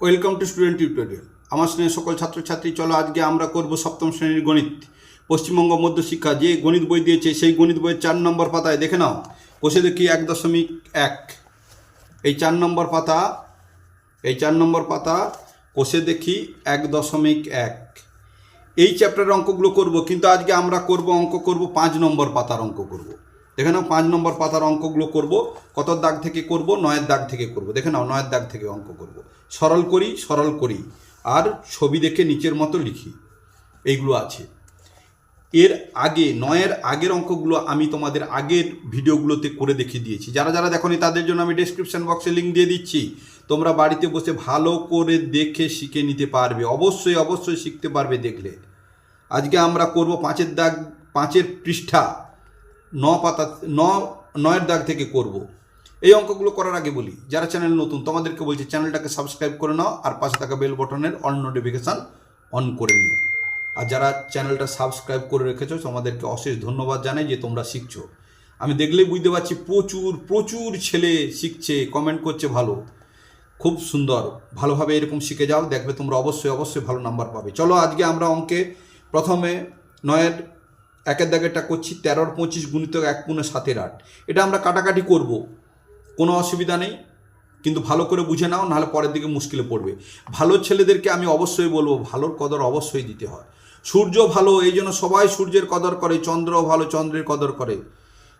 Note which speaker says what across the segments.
Speaker 1: Welcome to student tutorial. আমার স্নেহের সকল ছাত্রছাত্রী, চলো আজকে আমরা করব সপ্তম শ্রেণির গণিত। পশ্চিমবঙ্গ মধ্যশিক্ষা যে গণিত বই দিয়েছে, সেই গণিত বইয়ের চার নম্বর পাতায় দেখে নাও। কষে দেখি এক দশমিক এক। এই চার নম্বর পাতা, এই চার নম্বর পাতা কষে দেখি এক দশমিক এক। এই চ্যাপ্টারের অঙ্কগুলো করব, কিন্তু আজকে আমরা করব অঙ্ক করব পাঁচ নম্বর পাতার অঙ্ক করব। দেখে নাও, পাঁচ নম্বর পাতার অঙ্কগুলো করব, কত দাগ থেকে করব, নয়ের দাগ থেকে করব। দেখে নাও, নয়ের দাগ থেকে অঙ্ক করব। সরল করি সরল করি। আর ছবি দেখে নিচের মতো লিখি। এইগুলো আছে। এর আগে, নয়ের আগের অঙ্কগুলো আমি তোমাদের আগের ভিডিওগুলোতে করে দেখিয়ে দিয়েছি। যারা যারা দেখোনি, তাদের জন্য আমি ডেসক্রিপশন বক্সে লিঙ্ক দিয়ে দিচ্ছি। তোমরা বাড়িতে বসে ভালো করে দেখে শিখে নিতে পারবে। অবশ্যই অবশ্যই শিখতে পারবে দেখলে। আজকে আমরা করব পাঁচের দাগ, পাঁচের পৃষ্ঠা। ন পাতা, ন, নয়ের দাগ থেকে করব। এই অঙ্কগুলো করার আগে বলি, যারা চ্যানেল নতুন, তোমাদেরকে বলছি চ্যানেলটাকে সাবস্ক্রাইব করে নাও আর পাশে থাকা বেল বটনের অল নোটিফিকেশান অন করে নিও। আর যারা চ্যানেলটা সাবস্ক্রাইব করে রেখেছো, তোমাদেরকে অশেষ ধন্যবাদ জানাই যে তোমরা শিখছো। আমি দেখলেই বুঝতে পারছি প্রচুর প্রচুর ছেলে শিখছে কমেন্ট করছে ভালো। খুব সুন্দর, ভালোভাবে এরকম শিখে যাও, দেখবে তোমরা অবশ্যই অবশ্যই ভালো নাম্বার পাবে। চলো আজকে আমরা অঙ্কে প্রথমে নয়ের একের দাগেরটা করছি, তেরোর পঁচিশ গুণিত এক পুনে সাতের আট। এটা আমরা কাটাকাটি করব। কোনো অসুবিধা নেই, কিন্তু ভালো করে বুঝে নাও, নাহলে পরের দিকে মুশকিলে পড়বে। ভালো ছেলেদেরকে আমি অবশ্যই বলব, ভালোর কদর অবশ্যই দিতে হয়। সূর্য ভালো, এই জন্য সবাই সূর্যের কদর করে চন্দ্র ভালো, চন্দ্রের কদর করে।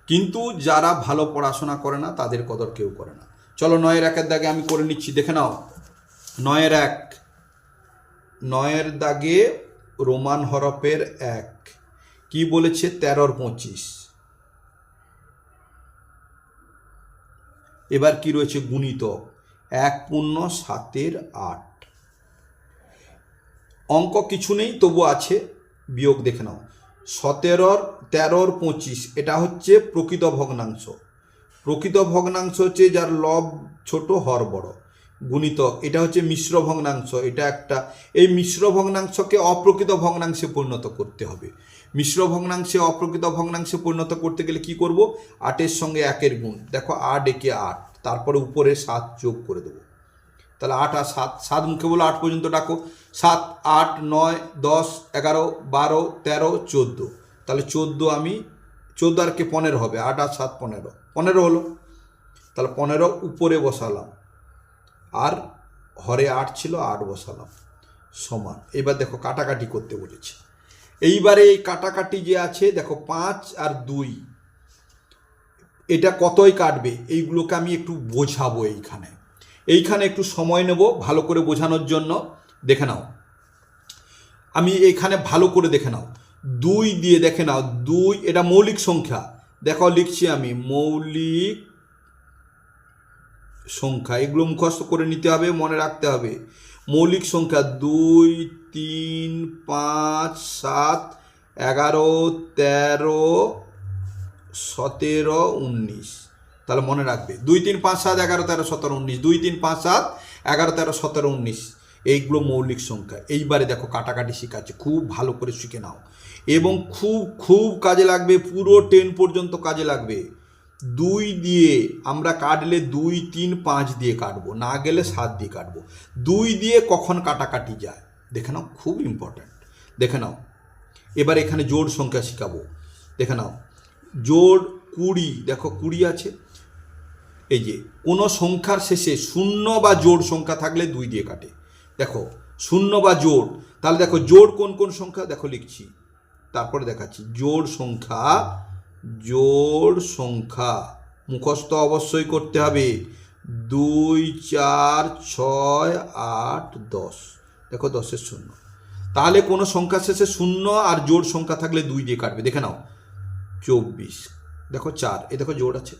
Speaker 1: কিন্তু যারা ভালো পড়াশোনা করে না, তাদের কদর কেউ করে না। চলো নয়ের একের দাগে আমি করে নিচ্ছি, দেখে নাও। নয়ের এক, নয়ের দাগে রোমান হরফের এক, কি বলেছে? তেরোর পঁচিশ। এবার কি রয়েছে গুণিতক এক পূর্ণ সাতের আট। অঙ্ক কিছু নেই তবু আছে, বিয়োগ দেখে নাও। সতেরোর তেরোর পঁচিশ, এটা হচ্ছে প্রকৃত ভগ্নাংশ। প্রকৃত ভগ্নাংশ হচ্ছে যার লব ছোট, হর বড়। গুণিতক এটা হচ্ছে মিশ্র ভগ্নাংশ, এটা একটা, এই মিশ্র ভগ্নাংশকে অপ্রকৃত ভগ্নাংশে পরিণত করতে হবে। মিশ্র ভগ্নাংশে অপ্রকৃত ভগ্নাংশে পরিণত করতে গেলে কি করব? আটের সঙ্গে একের গুণ। দেখো আট একে আট। তারপরে উপরে সাত যোগ করে দেবো। তাহলে আট আর সাত সাত মুখে বলো আট পর্যন্ত ডাকো। সাত, আট, নয়, দশ, এগারো, বারো, তেরো, চোদ্দ। তাহলে চোদ্দ আমি, চোদ্দ আর কে পনেরো হবে, আট আর সাত পনেরো। পনেরো হলো। তাহলে পনেরো উপরে বসালাম। আর হরে আট ছিল, আট বসালাম। সমান। এবার দেখো কাটাকাটি করতে বলেছে। এইবারে এই কাটাকাটি যে আছে, দেখো পাঁচ আর দুই। এটা কতই কাটবে, এইগুলোকে আমি একটু বোঝাবো এইখানে। এইখানে একটু সময় নেব ভালো করে বোঝানোর জন্য। দেখে নাও। আমি এখানে ভালো করে দেখে নাও। দুই দিয়ে দেখে নাও। দুই, এটা মৌলিক সংখ্যা। দেখো, লিখছি আমি। মৌলিক সংখ্যা। এগুলো মুখস্থ করে নিতে হবে, মনে রাখতে হবে। মৌলিক সংখ্যা দুই, তিন, পাঁচ, সাত, এগারো, তেরো সতেরো উনিশ। তাহলে মনে রাখবে, দুই তিন পাঁচ সাত এগারো তেরো সতেরো উনিশ, দুই তিন পাঁচ সাত এগারো তেরো সতেরো উনিশ, এইগুলো মৌলিক সংখ্যা। এইবারে দেখো কাটাকাটি শেখাচ্ছে, খুব ভালো করে শিখে নাও। এবং খুব খুব কাজে লাগবে, পুরো টেন পর্যন্ত কাজে লাগবে। দুই দিয়ে আমরা কাটলে দুই, তিন, পাঁচ দিয়ে কাটবো, না গেলে সাত দিয়ে কাটবো। দুই দিয়ে কখন কাটাকাটি যায়, দেখে নাও, খুব ইম্পর্ট্যান্ট দেখে নাও, এবার এখানে জোড় সংখ্যা শেখাবো। দেখে নাও জোড় কুড়ি, দেখো কুড়ি আছে। এই যে, কোনো সংখ্যার শেষে শূন্য বা জোড় সংখ্যা থাকলে দুই দিয়ে কাটে। দেখো, শূন্য বা জোড় তাহলে দেখো জোড় কোন কোন সংখ্যা? দেখো লিখছি। তারপরে দেখাচ্ছি জোড় সংখ্যা জোড় সংখ্যা। মুখস্থ অবশ্যই করতে হবে। দুই, চার, ছয়, আট, দশ। দেখো দশের শূন্য। তাহলে কোনো সংখ্যা শেষে শূন্য আর জোড় সংখ্যা থাকলে দুই দিয়ে কাটবে। দেখে নাও। চব্বিশ। দেখো চার এ দেখো জোড় আছে।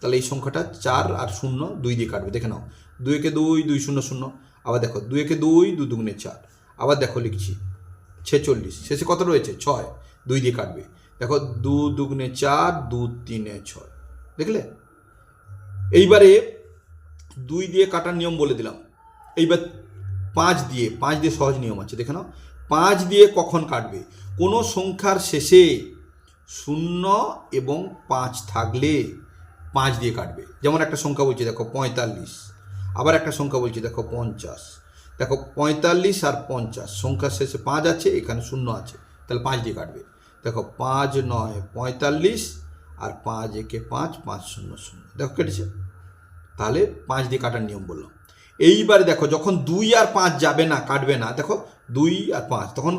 Speaker 1: তাহলে এই সংখ্যাটা চার আর শূন্য দুই দিয়ে কাটবে। দেখে নাও, দুই একে দুই দুই শূন্য শূন্য। আবার দেখো, দুই একে দুই, দু দুগুণে চার। আবার দেখো লিখছি, ছেচল্লিশ। শেষে কত রয়েছে? ছয়। দুই দিয়ে কাটবে। দেখো, দু দুগুণে চার, দু তিনে ছয়। দেখলে? এইবারে দুই দিয়ে কাটার নিয়ম বলে দিলাম। এইবার পাঁচ দিয়ে পাঁচ দিয়ে সহজ নিয়ম আছে। দেখে নাও, পাঁচ দিয়ে কখন কাটবে? কোনো সংখ্যার শেষে শূন্য এবং পাঁচ থাকলে পাঁচ দিয়ে কাটবে। যেমন একটা সংখ্যা বলছি, দেখো পঁয়তাল্লিশ। আবার একটা সংখ্যা বলছি, দেখো পঞ্চাশ। দেখো পঁয়তাল্লিশ আর পঞ্চাশ, সংখ্যার শেষে পাঁচ আছে, এখানে শূন্য আছে, তাহলে পাঁচ দিয়ে কাটবে। দেখো পাঁচ নয়, পঁয়তাল্লিশ আর পাঁচ একে পাঁচ পাঁচ শূন্য শূন্য, দেখো কেটেছে? তাহলে পাঁচ দিয়ে কাটার নিয়ম বললাম। এইবারে দেখো, যখন দুই আর পাঁচ যাবে না, কাটবে না, দেখো দুই আর পাঁচ, তখন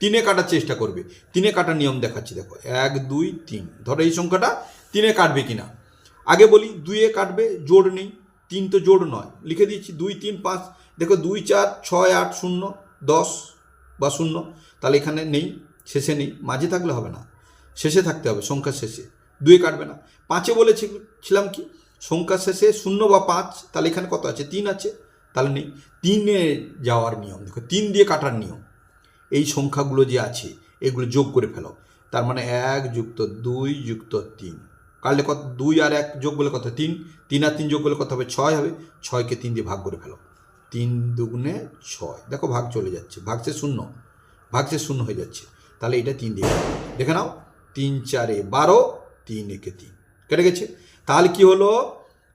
Speaker 1: তিনে কাটার চেষ্টা করবে। তিনে কাটার নিয়ম দেখাচ্ছি, দেখো। এক, দুই, তিন। ধরো এই সংখ্যাটা তিনে কাটবে কিনা। আগে বলি দুইয়ে কাটবে, জোড় নেই। তিন তো জোড় নয়। লিখে দিচ্ছি দুই, তিন, পাঁচ। দেখো দুই, চার, ছয়, আট, শূন্য, দশ বা শূন্য। তাহলে এখানে নেই, শেষে নেই। মাঝে থাকলে হবে না। শেষে থাকতে হবে, সংখ্যার শেষে। দুয়ে কাটবে না। পাঁচে বলেছিলাম কি? সংখ্যার শেষে শূন্য বা পাঁচ, তাহলে এখানে কত আছে? তিন আছে। তাহলে নেই। তিনে যাওয়ার নিয়ম। দেখো, তিন দিয়ে কাটার নিয়ম। এই সংখ্যাগুলো যে আছে, এগুলো যোগ করে ফেলো। তার মানে এক যুক্ত দুই যুক্ত তিন। কাটলে কত, দুই আর এক যোগ করলে কত তিন? তিন আর তিন যোগ করলে কত হবে? ছয় হবে। ছয়কে তিন দিয়ে ভাগ করে ফেলো। তিন দুগুণে ছয়। দেখো ভাগ চলে যাচ্ছে। ভাগছে শূন্য। ভাগছে শূন্য হয়ে যাচ্ছে। তাহলে এটা তিন দিয়ে দেখে নাও। তিন চারে বারো, তিন একে তিন। কেটে গেছে? তাহলে কি হলো?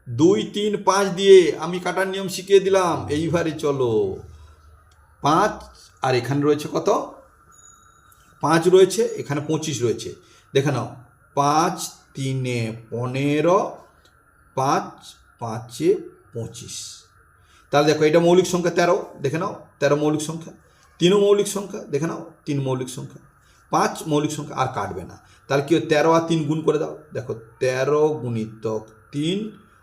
Speaker 1: দুই, তিন, পাঁচ দিয়ে আমি কাটার নিয়ম শিখিয়ে দিলাম। এইবারে চলো। পাঁচ আর এখানে রয়েছে কত? পাঁচ রয়েছে, এখানে পঁচিশ রয়েছে। দেখে নাও, পাঁচ, তিনে পনেরো, পাঁচ, পাঁচে পঁচিশ। তাহলে দেখো, এটা মৌলিক সংখ্যা তেরো, দেখে নাও, তেরো মৌলিক সংখ্যা, তিনও মৌলিক সংখ্যা, দেখে নাও, তিন মৌলিক সংখ্যা, পাঁচ মৌলিক সংখ্যা আর কাটবে না। তাহলে কি? তেরো আর তিন গুণ করে দাও, দেখো, তেরো গুণিতক তিন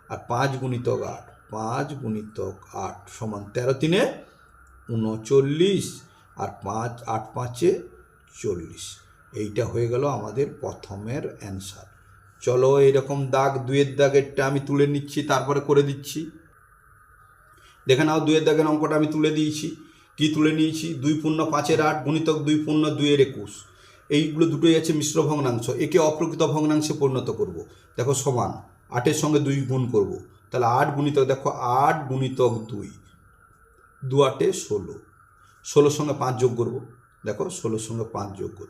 Speaker 1: আর পাঁচ গুণিতক আট, পাঁচ গুণিতক আট সমান তেরো তিনে উনচল্লিশ। আর পাঁচ, আট পাঁচে চল্লিশ। এইটা হয়ে গেল আমাদের প্রথমের অ্যান্সার চলো এইরকম দাগ দুয়ের দাগেরটা আমি তুলে নিচ্ছি, তারপরে করে দিচ্ছি। দেখে নাও দুয়ের দাগের অঙ্কটা আমি তুলে দিয়েছি। কি তুলে নিয়েছি? দুই পূর্ণ পাঁচের আট গুণিতক দুই পূর্ণ দুইয়ের একুশ। এইগুলো দুটোই আছে মিশ্র ভগ্নাংশ। একে অপ্রকৃত ভগ্নাংশে পরিণত করব। দেখো সমান, আটের সঙ্গে দুই গুণ করব। তাহলে আট গুণিতক, দেখো আট গুণিতক দুই। দু আটে ষোলো। ষোলোর সঙ্গে পাঁচ যোগ করব। দেখো, ষোলোর সঙ্গে পাঁচ যোগ করব।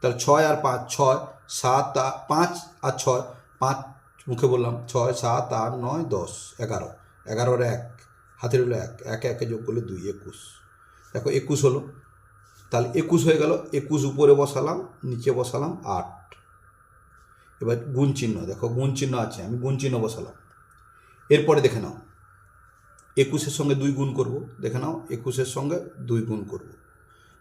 Speaker 1: তাহলে ছয় আর পাঁচ, ছয়, সাত, আ- পাঁচ আর ছয়, পাঁচ, মুখে বললাম, ছয়, সাত, আট, নয়, দশ, এগারো। এগারোর এক, হাতের হলো এক। এক একে যোগ করলে দুই, একুশ। দেখো, একুশ হলো। তাহলে একুশ হয়ে গেল, একুশ উপরে বসালাম, নিচে বসালাম, আট। এবার গুণ চিহ্ন, দেখো, গুণ চিহ্ন আছে, আমি গুণ চিহ্ন বসালাম। এরপরে দেখে নাও। একুশের সঙ্গে দুই গুণ করব, দেখে নাও, একুশের সঙ্গে দুই গুণ করব।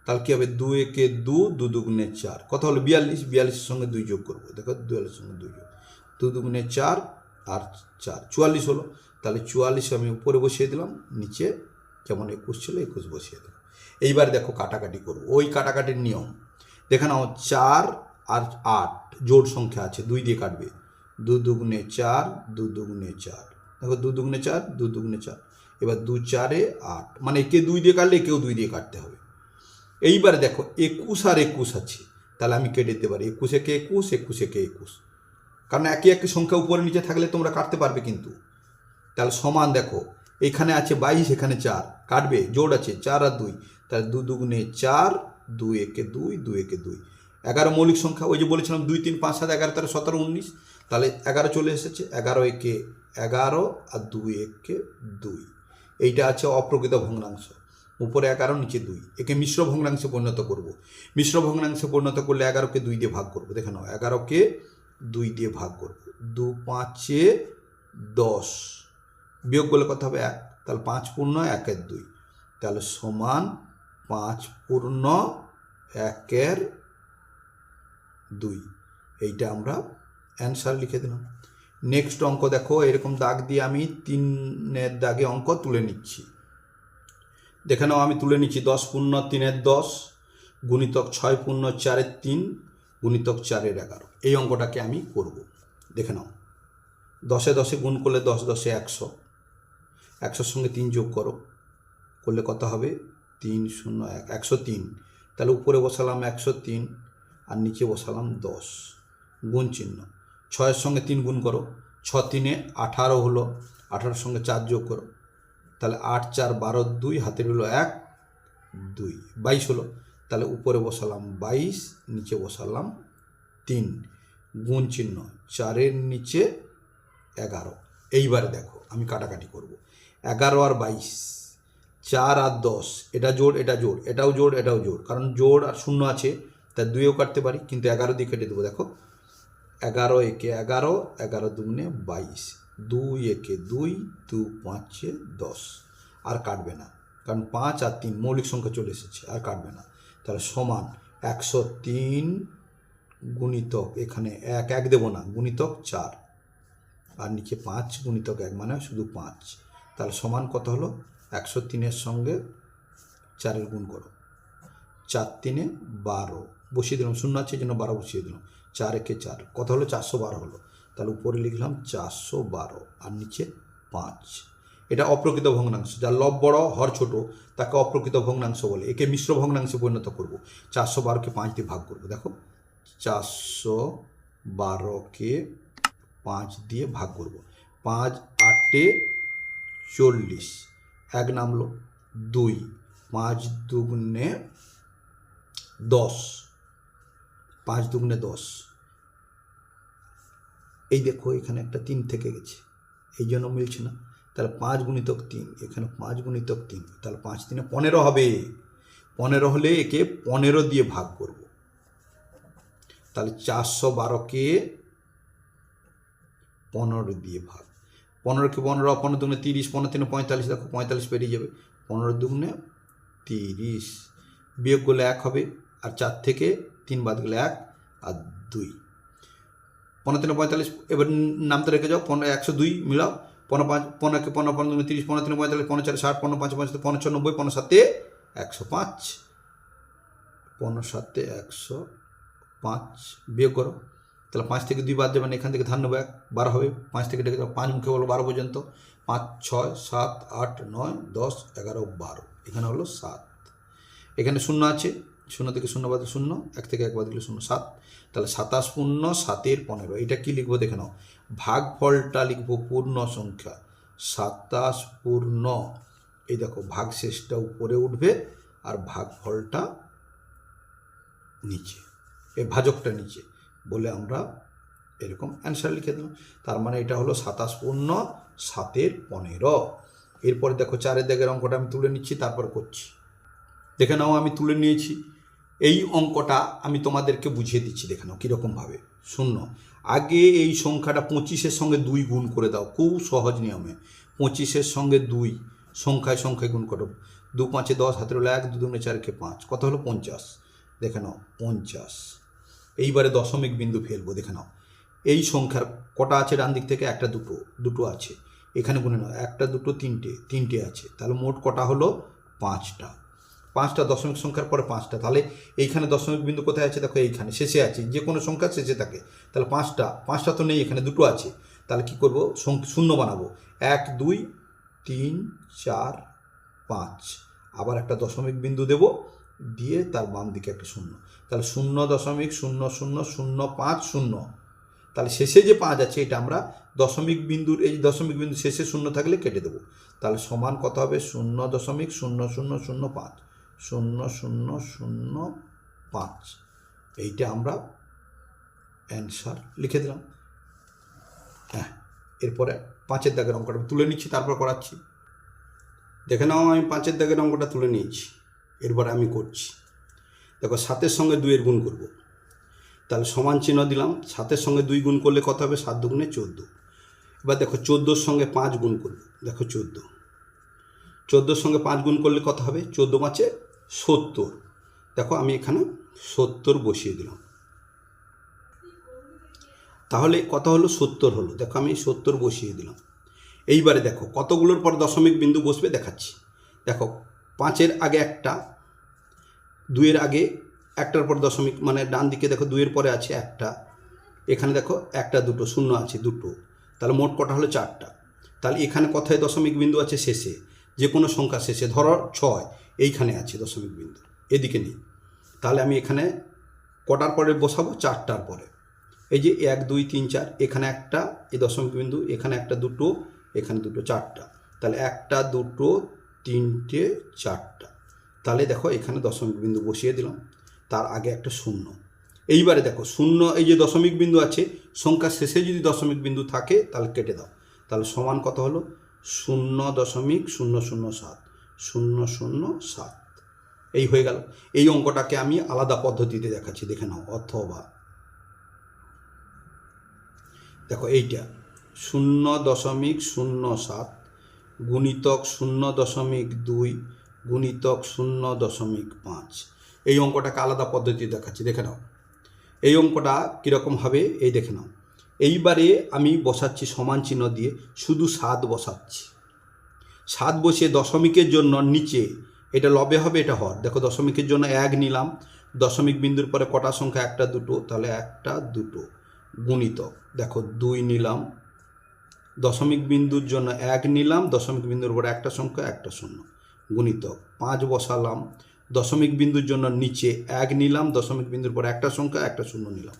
Speaker 1: তাহলে কী হবে? দু একে দু দু দুগুণে চার। কথা হলো বিয়াল্লিশ, বিয়াল্লিশের সঙ্গে দুই যোগ করব, দেখো বিয়াল্লিশের সঙ্গে দুই যোগ। দু দুগুণে চার আর চার, চুয়াল্লিশ হলো। তাহলে চুয়াল্লিশ আমি উপরে বসিয়ে দিলাম, নিচে যেমন একুশ ছিল, একুশ বসিয়ে দিলাম। এইবার দেখো কাটাকাটি করব, ওই কাটাকাটির নিয়ম। দেখে নাও, চার আর আট জোড় সংখ্যা আছে, দুই দিয়ে কাটবে। দু দুগুণে চার, দু দুগুণে চার। দেখো দু দুগুণে চার, দু দুগুণে চার। এবার দু চারে আট। মানে একে দুই দিয়ে কাটলে একেও দুই দিয়ে কাটতে হবে। এইবার দেখো, একুশ আর একুশ আছে। তাহলে আমি কেটে দিতে পারি। একুশ একে একুশ একুশ একে একুশ। কারণ একই একই সংখ্যা উপরে নিচে থাকলে তোমরা কাটতে পারবে কিন্তু। তাহলে সমান দেখো, এখানে আছে বাইশ, এখানে চার। কাটবে? জোড় আছে, চার আর দুই। তাহলে দু দুগুণে চার, দুই একে দুই দুই একে দুই। এগারো মৌলিক সংখ্যা, ওই যে বলেছিলাম দুই, তিন, পাঁচ, সাত, এগারো, তেরো, সতেরো, উনিশ। তাহলে এগারো চলে এসেছে। এগারো একে এগারো আর দুই একে দুই। এইটা আছে অপ্রকৃত ভগ্নাংশ। উপরে এগারো নিচে দুই। একে মিশ্র ভগ্নাংশে পরিণত করব। মিশ্র ভগ্নাংশে পরিণত করলে এগারোকে দুই দিয়ে ভাগ করব। দেখে নাও এগারোকে দুই দিয়ে ভাগ করব। দু পাঁচে দশ। বিয়োগ করলে কত হবে? এক। তাহলে পাঁচ পূর্ণ একের দুই। তাহলে সমান পাঁচ পূর্ণ একের দুই। এইটা আমরা অ্যান্সার লিখে দিলাম। নেক্সট অঙ্ক দেখো, এরকম দাগ দিয়ে আমি তিনের দাগে অঙ্ক তুলে নিচ্ছি। দেখে নাও, আমি তুলে নিচ্ছি, দশ পূর্ণ তিনের দশ, গুণিতক ছয় পূর্ণ চারের তিন, গুণিতক চারের এগারো। এই অঙ্কটাকে আমি করব। দেখে নাও, দশে দশে গুণ করলে দশ দশে একশো। একশোর সঙ্গে তিন যোগ করো, করলে কত হবে? তিন শূন্য এক, একশো তিন। তাহলে উপরে বসালাম একশো তিন, আর নিচে বসালাম দশ। গুণ চিহ্ন। ছয়ের সঙ্গে তিন গুণ করো। ছ তিনে আঠারো হলো, আঠারোর সঙ্গে চার যোগ করো। তাহলে আট, চার, বারো, দুই, হাতের হলো এক, দুই। বাইশ হলো, তাহলে উপরে বসালাম বাইশ, নিচে বসালাম তিন। গুণ চিহ্ন, চারের নিচে এগারো। এইবারে দেখো, আমি কাটাকাটি করব। এগারো আর বাইশ, চার আর দশ, এটা জোড় এটা জোড়, এটাও জোড় এটাও জোড়। কারণ জোড় আর শূন্য আছে তার দুইও কাটতে পারি, কিন্তু এগারো দিয়ে কেটে দেবো, দেখো। এগারো একে এগারো এগারো দুগুণে বাইশ। দুই একে দুই, দু পাঁচে দশ। আর কাটবে না। কারণ পাঁচ আর তিন মৌলিক সংখ্যা চলে এসেছে, আর কাটবে না। তাহলে সমান একশো তিন গুণিতক এখানে এক এক দেবো না, গুণিতক চার। আর নিচে পাঁচ গুণিতক এক মানে শুধু পাঁচ। তাহলে সমান কত হলো? একশো তিনের সঙ্গে চারের গুণ করো। চার তিনে বারো। বসিয়ে দিলাম, শূন্য আছে জন্য বারো বসিয়ে দিলাম। চার একে চার, কথা হলো চারশো বারো হলো। তাহলে উপরে লিখলাম চারশো বারো আর নিচে পাঁচ। এটা অপ্রকৃত ভগ্নাংশ, যার লব বড়, হর ছোট, তাকে অপ্রকৃত ভগ্নাংশ বলে। একে মিশ্র ভগ্নাংশে পরিণত করব। চারশো বারোকে পাঁচ দিয়ে ভাগ করব। দেখো, চারশো বারোকে পাঁচ দিয়ে ভাগ করব। পাঁচ, আটে চল্লিশ, এক নামলো দুই, পাঁচ দুগুণে দশ। পাঁচ দুগুণে দশ। এই দেখো এখানে একটা তিন থেকে গেছে। এই জন্য মিলছে না। তাহলে পাঁচ গুণিতক তিন, এখানে পাঁচ গুণিতক তিন, তাহলে পাঁচ তিনে পনেরো হবে। পনেরো হলে একে পনেরো দিয়ে ভাগ করব। তাহলে চারশো বারোকে পনেরো দিয়ে ভাগ। পনেরোকে পনেরো পনেরো দুগুণে তিরিশ, পনেরো তিনে পঁয়তাল্লিশ, দেখো পঁয়তাল্লিশ পেরিয়ে যাবে। পনেরো দুগুণে তিরিশ বিয়োগ করলে এক হবে। আর চার থেকে তিন বাদ গেলে এক আর দুই। পনেরো তিনে পঁয়তাল্লিশ, এবার নামতে রেখে যাও, পনেরো একশো দুই মিলাও, পনেরো পাঁচ পনেরোকে পনেরো পনেরো দুগুণে তিরিশ, পনেরো তিনে পঁয়তাল্লিশ, পনেরো চার ষাট, পনেরো পাঁচ পাঁচ পনেরো ছ নব্বই, পনেরো সাতে একশো পাঁচ। পনেরো সাতে একশো পাঁচ বিয়োগ করো, তাহলে পাঁচ থেকে দুই বাদ যাবেন এখান থেকে ধান নেব এক, বারো হবে, পাঁচ থেকে ডেকে পাঁচ মুখে বলো বারো পর্যন্ত, পাঁচ, ছয়, সাত, আট, নয়, দশ, এগারো, বারো, এখানে হলো সাত। এখানে শূন্য আছে শূন্য থেকে শূন্য বাদে শূন্য, এক থেকে এক বাদ গেলে শূন্য, সাত। তাহলে সাতাশ পূর্ণ, সাতের পনেরো। এটা কি লিখব দেখে নাও। ভাগ ফলটা লিখব পূর্ণ সংখ্যা। সাতাশ পূর্ণ। এই দেখো ভাগ শেষটা উপরে উঠবে আর ভাগ ফলটা নিচে। এই ভাজকটা নিচে বলে আমরা এরকম অ্যান্সার লিখে দিলাম। তার মানে এটা হলো সাতাশ পূর্ণ, সাতের পনেরো। এরপরে দেখো চারের দিকের অঙ্কটা আমি তুলে নিচ্ছি, তারপর করছি। দেখে নাও, আমি তুলে নিয়েছি। এই অঙ্কটা আমি তোমাদেরকে বুঝিয়ে দিচ্ছি দেখে নাও, কীরকমভাবে। শূন্য। আগে এই সংখ্যাটা পঁচিশের সঙ্গে দুই গুণ করে দাও, খুব সহজ নিয়মে। পঁচিশের সঙ্গে দুই, সংখ্যায় সংখ্যায় গুণ করো। দু পাঁচে দশ, হাতের হলো এক, দু দুগুণে চারকে পাঁচ। কত হলো? পঞ্চাশ। দেখে নাও, পঞ্চাশ। এইবারে দশমিক বিন্দু ফেলব, দেখে নাও। এই সংখ্যার কটা আছে ডান দিক থেকে? একটা, দুটো। দুটো আছে। এখানে গুনে নাও। একটা, দুটো, তিনটে। তিনটে আছে। তাহলে মোট কটা হলো? পাঁচটা। পাঁচটা দশমিক সংখ্যার পরে পাঁচটা। তাহলে এইখানে দশমিক বিন্দু কোথায় আছে? দেখো এইখানে, শেষে আছে। যে কোনো সংখ্যা শেষে থাকে। তাহলে পাঁচটা পাঁচটা তো নেই এখানে, দুটো আছে। তাহলে কি করব? শূন্য বানাবো। এক, দুই, তিন, চার, পাঁচ। আবার একটা দশমিক বিন্দু দেব, দিয়ে তার বাম দিকে একটা শূন্য। তাহলে শূন্য দশমিক, শূন্য শূন্য শূন্য, পাঁচ, শূন্য। তাহলে শেষে যে পাঁচ আছে, এটা আমরা দশমিক বিন্দুর, এই দশমিক বিন্দু শেষে শূন্য থাকলে কেটে দেবো। তাহলে সমান কত হবে? শূন্য দশমিক, শূন্য শূন্য শূন্য, পাঁচ। শূন্য শূন্য শূন্য, পাঁচ। এইটা আমরা অ্যান্সার লিখে দিলাম। হ্যাঁ এরপরে পাঁচের দাগের অঙ্কটা তুলে নিচ্ছি, তারপর করাচ্ছি। দেখে নাও, আমি পাঁচের দাগের অঙ্কটা তুলে নিয়েছি। এরপর আমি করছি। দেখো, সাতের সঙ্গে দুইয়ের গুণ করব। তাহলে সমান চিহ্ন দিলাম। সাতের সঙ্গে দুই গুণ করলে কত হবে? সাত দুগুণে চোদ্দ। এবার দেখো, চোদ্দোর সঙ্গে পাঁচ গুণ করব। দেখো, চোদ্দ। চোদ্দোর সঙ্গে পাঁচ গুণ করলে কত হবে? চোদ্দ পাঁচে সত্তর। দেখো আমি এখানে সত্তর বসিয়ে দিলাম। তাহলে কত হলো? সত্তর হলো। দেখো আমি সত্তর বসিয়ে দিলাম। এইবারে দেখো কতগুলোর পর দশমিক বিন্দু বসবে দেখাচ্ছি। দেখো পাঁচের আগে একটা, দুইয়ের আগে একটার পর দশমিক মানে ডান দিকে দেখো দুইয়ের পরে আছে একটা। এখানে দেখো একটা, দুটো, শূন্য আছে, দুটো। তাহলে মোট কটা হলো? চারটা। তাহলে এখানে কথায় দশমিক বিন্দু আছে শেষে। যে কোনো সংখ্যা শেষে ধরো ছয় এইখানে আছে দশমিক বিন্দু। এদিকে নেই তাহলে আমি এখানে কটার পরে বসাবো? চারটার পরে। এই যে এক, দুই, তিন, চার, এখানে একটা, এই দশমিক বিন্দু, এখানে একটা, দুটো, এখানে দুটো, চারটা। তাহলে একটা, দুটো, তিনটে, চারটা। তাহলে দেখো এখানে দশমিক বিন্দু বসিয়ে দিলাম। তার আগে একটা শূন্য। এইবারে দেখো, শূন্য, এই যে দশমিক বিন্দু আছে সংখ্যার শেষে যদি দশমিক বিন্দু থাকে, তাহলে কেটে দাও। তাহলে সমান কত হলো? শূন্য দশমিক শূন্য শূন্য সাত। শূন্য শূন্য সাত। এই হয়ে গেল। এই অঙ্কটাকে আমি আলাদা পদ্ধতিতে দেখাচ্ছি। দেখে নাও, অথবা। দেখো এইটা। শূন্য দশমিক শূন্য সাত গুণিতক শূন্য দশমিক দুই গুণিতক শূন্য দশমিক পাঁচ। এই অঙ্কটাকে আলাদা পদ্ধতি দেখাচ্ছি। দেখে নাও। এই অঙ্কটা কীরকম হবে? এই দেখে নাও। এইবারে আমি বসাচ্ছি সমান চিহ্ন দিয়ে শুধু সাত বসাচ্ছি। সাত বসিয়ে দশমিকের জন্য নিচে, এটা লবে হবে, এটা হর। দেখো দশমিকের জন্য এক নিলাম, দশমিক বিন্দুর পরে কটা সংখ্যা? একটা, দুটো, তাহলে একটা, দুটো গুণিতক দেখো দুই নিলাম, দশমিক বিন্দুর জন্য এক নিলাম, দশমিক বিন্দুর পরে একটা সংখ্যা, একটা শূন্য। গুণিতক পাঁচ বসালাম, দশমিক বিন্দুর জন্য নিচে এক নিলাম, দশমিক বিন্দুর পরে একটা সংখ্যা, একটা শূন্য নিলাম।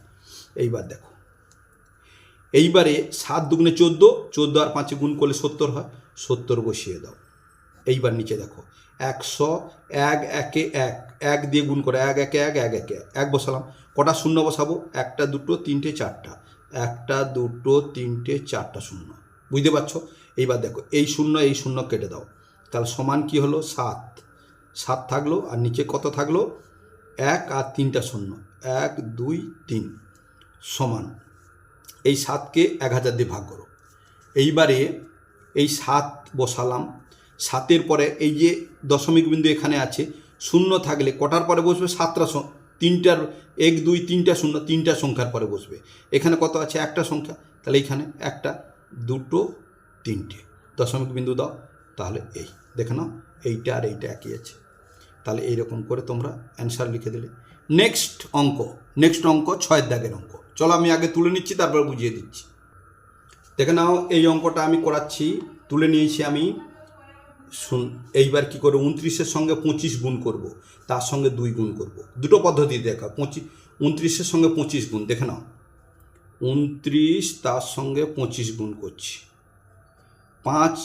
Speaker 1: এইবার দেখো। এইবারে সাত দুগুণে চোদ্দ চোদ্দ আর পাঁচে গুণ করলে সত্তর হয়। সত্তর বসিয়ে দাও। এইবার নিচে দেখো। একশো, এক, একে, এক। এক দিয়ে গুণ করে। এক, একে, এক এক, একে, এক। বসালাম। কটা শূন্য বসাবো? একটা, দুটো, তিনটে, চারটা। একটা, দুটো, তিনটে, চারটা শূন্য। বুঝতে পারছ? এইবার দেখো। এই শূন্য এই শূন্য কেটে দাও। তাহলে সমান কি হলো? সাত। সাত থাকল আর নিচে কত থাকল? এক আর তিনটা শূন্য। এক, দুই, তিন। সমান। এই সাতকে এক হাজার দিয়ে ভাগ করো। এইবারে এই সাত বসালাম। সাতের পরে এই যে দশমিক বিন্দু এখানে আছে, শূন্য থাকলে কটার পরে বসবে? সাতটা তিনটার, এক, দুই, তিনটা শূন্য, তিনটা সংখ্যার পরে বসবে। এখানে কত আছে? একটা সংখ্যা। তাহলে এইখানে একটা, দুটো, তিনটে। দশমিক বিন্দু দাও, তাহলে এই। দেখে নাও, এইটা আর এইটা একই আছে। তাহলে এইরকম করে তোমরা অ্যান্সার লিখে দিলে। নেক্সট অঙ্ক। নেক্সট অঙ্ক ছয়ের দাগের অঙ্ক। চলো আমি আগে তুলে নিচ্ছি, তারপর বুঝিয়ে দিচ্ছি। দেখে নাও, এই অঙ্কটা আমি করাচ্ছি, তুলে নিয়েছি আমি। শুন, এইবার কি করে উনত্রিশের সঙ্গে পঁচিশ গুণ করব, তার সঙ্গে দুই গুণ করব। দুটো পদ্ধতি দেখা পঁচিশ উনত্রিশের সঙ্গে পঁচিশ গুণ, দেখে নাও। উনত্রিশ, তার সঙ্গে পঁচিশ গুণ করছি। পাঁচ,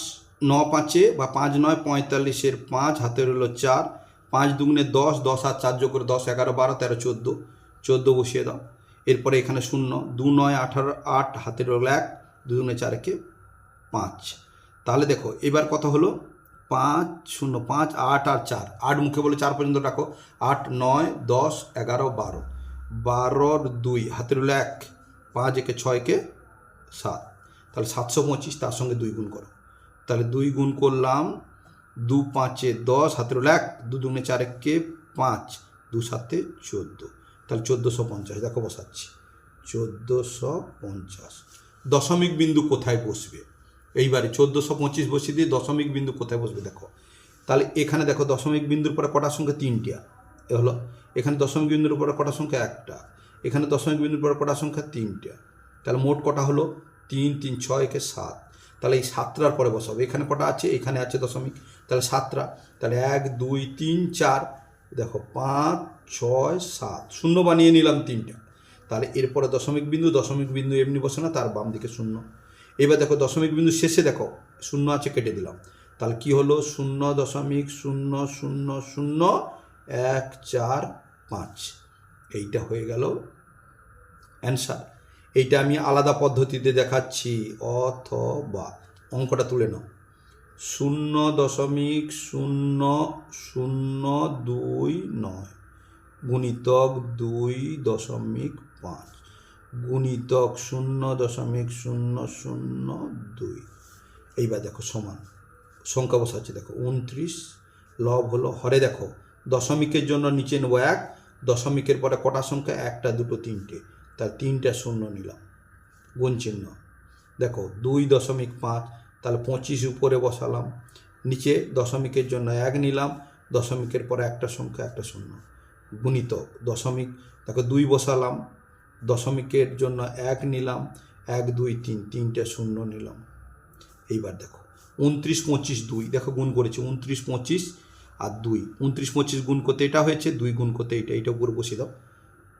Speaker 1: ন পাঁচে, বা পাঁচ নয়, পঁয়তাল্লিশের পাঁচ হাতে রইল চার। পাঁচ দুগুণে দশ দশ আর চার যোগ করে দশ, এগারো, বারো, তেরো, চোদ্দ। চোদ্দ বসিয়ে দাও। এরপরে এখানে শূন্য, দু নয় আঠারো আট হাতে রইল এক দু দুগুণে চারকে পাঁচ। তাহলে দেখো, এবার কত হলো? পাঁচ শূন্য, পাঁচ, আট আর চার। আট মুখে বলে চার পর্যন্ত রাখো। আট, নয়, দশ, এগারো, বারো। বারোর দুই হাতে রইল এক, পাঁচ একে ছয়কে সাত। তাহলে সাতশো পঁচিশ, তার সঙ্গে দুই গুণ করো। তাহলে দুই গুণ করলাম, দু পাঁচে দশ হাতে রইল এক, দু দুগুণে চারেককে পাঁচ, দু সাতে চোদ্দ। তাহলে চোদ্দোশো পঞ্চাশ, দেখো বসাচ্ছি। চোদ্দোশো পঞ্চাশ। দশমিক বিন্দু কোথায় বসবে? এইবারে চোদ্দোশো পঁচিশ বসিয়ে দিয়ে দশমিক বিন্দু কোথায় বসবে দেখো। তাহলে এখানে দেখো দশমিক বিন্দুর পরে কটার সংখ্যা? তিনটা। এ হলো, এখানে দশমিক বিন্দুর উপরে কটার সংখ্যা? একটা। এখানে দশমিক বিন্দুর পরে কটার সংখ্যা? তিনটা। তাহলে মোট কটা হলো? তিন তিন, ছয়, একে সাত। তাহলে এই সাতটার পরে বসাবো। এখানে কটা আছে? এখানে আছে দশমিক। তাহলে সাতটা। তাহলে এক, দুই, তিন, চার। দেখো, পাঁচ ছয়, সাত। শূন্য বানিয়ে নিলাম তিনটা। তাহলে এরপরে দশমিক বিন্দু দশমিক বিন্দু এমনি বসে না, তার বাম দিকে শূন্য। এবার দেখো, দশমিক বিন্দু শেষে দেখো, শূন্য আছে, কেটে দিলাম। তাহলে কি হলো? শূন্য দশমিক, শূন্য শূন্য শূন্য, এক, চার, পাঁচ। এইটা হয়ে গেল অ্যান্সার। এইটা আমি আলাদা পদ্ধতিতে দেখাচ্ছি, অথবা অঙ্কটা তুলে নাও। শূন্য দশমিক, শূন্য শূন্য, দুই, নয়। গুণিতক দুই দশমিক পাঁচ। গুণিতক শূন্য দশমিক শূন্য শূন্য দুই। এইবার দেখো সমান। সংখ্যা বসাচ্ছি, দেখো উনত্রিশ লব হলো হরে, দেখো দশমিকের জন্য নিচে নেব এক, দশমিকের পরে কটা সংখ্যা? একটা, দুটো, তিনটে। তার তিনটা শূন্য নিলাম। গুণ চিহ্ন। দেখো দুই দশমিক পাঁচ, তাহলে পঁচিশ উপরে বসালাম। নিচে দশমিকের জন্য এক নিলাম, দশমিকের পরে একটা সংখ্যা, একটা শূন্য। গুণিতক দশমিক দেখো দুই বসালাম, দশমিকের জন্য এক নিলাম, এক, দুই, তিন, তিনটে শূন্য নিলাম। এইবার দেখো, উনত্রিশ, পঁচিশ, দুই, দেখো গুণ করেছে, উনত্রিশ, পঁচিশ আর দুই, উনত্রিশ, পঁচিশ গুণ করতে এটা হয়েছে, দুই গুণ করতে এটা এটা উপরে বসিয়ে দাও,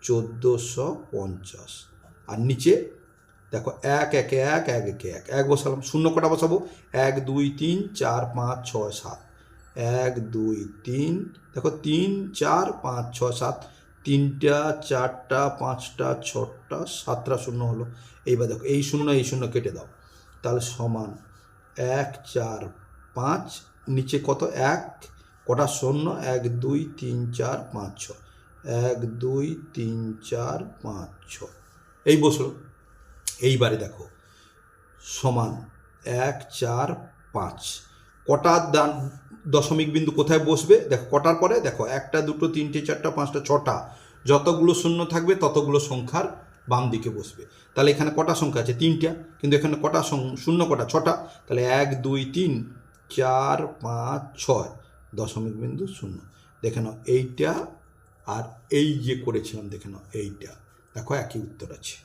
Speaker 1: চোদ্দোশো পঞ্চাশ। আর নিচে দেখো এক, একে, এক এক, একে, এক এক বসালাম, শূন্য কটা বসাবো? এক, দুই, তিন, চার, পাঁচ, ছয়, সাত। এক, দুই, তিন, দেখো তিন, চার, পাঁচ, ছয়, সাত, তিনটা, চারটা, পাঁচটা, ছটা, সাতটা শূন্য হলো। এইবার দেখো, এই শূন্য এই শূন্য কেটে দাও। তাহলে সমান এক, চার, পাঁচ, নিচে কত? এক, কটা শূন্য? এক, দুই, তিন, চার, পাঁচ ছ এক, দুই, তিন, চার, পাঁচ ছ এই বসল। এইবারে দেখো, সমান এক, চার, পাঁচ। কটার দান দশমিক বিন্দু কোথায় বসবে? দেখো, কটার পরে দেখো, একটা, দুটো, তিনটে, চারটা, পাঁচটা, ছটা, যতগুলো শূন্য থাকবে, ততগুলো সংখ্যার বাম দিকে বসবে। তাহলে এখানে কটা সংখ্যা আছে? তিনটা। কিন্তু এখানে কটা শূন্য কটা? ছটা। তাহলে এক, দুই, তিন, চার, পাঁচ, ছয়, দশমিক বিন্দু শূন্য। দেখে নাও, এইটা আর এই যে করেছিলাম, দেখে নাও, এইটা। দেখো, একই উত্তর আছে।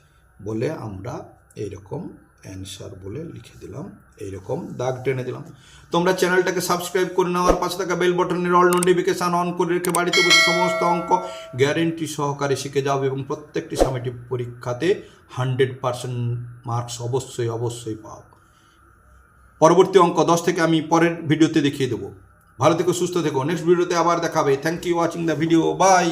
Speaker 1: বলে আমরা এইরকম অ্যান্সার বলে লিখে দিলাম। এইরকম, দাগ টেনে দিলাম। তোমরা চ্যানেলটাকে সাবস্ক্রাইব করে নেওয়ার পাশে থাকা বেল বাটনের অল নোটিফিকেশান অন করে রেখে বাড়িতে বসে সমস্ত অঙ্ক গ্যারেন্টি সহকারে শিখে যাও এবং প্রত্যেকটি সামেটিভ পরীক্ষাতে হান্ড্রেড পার্সেন্ট মার্কস অবশ্যই অবশ্যই পাও। পরবর্তী অঙ্ক দশ থেকে আমি পরের ভিডিওতে দেখিয়ে দেবো। ভালো থেকো, সুস্থ থেকো। নেক্সট ভিডিওতে আবার দেখাবে। Thank you watching the video bye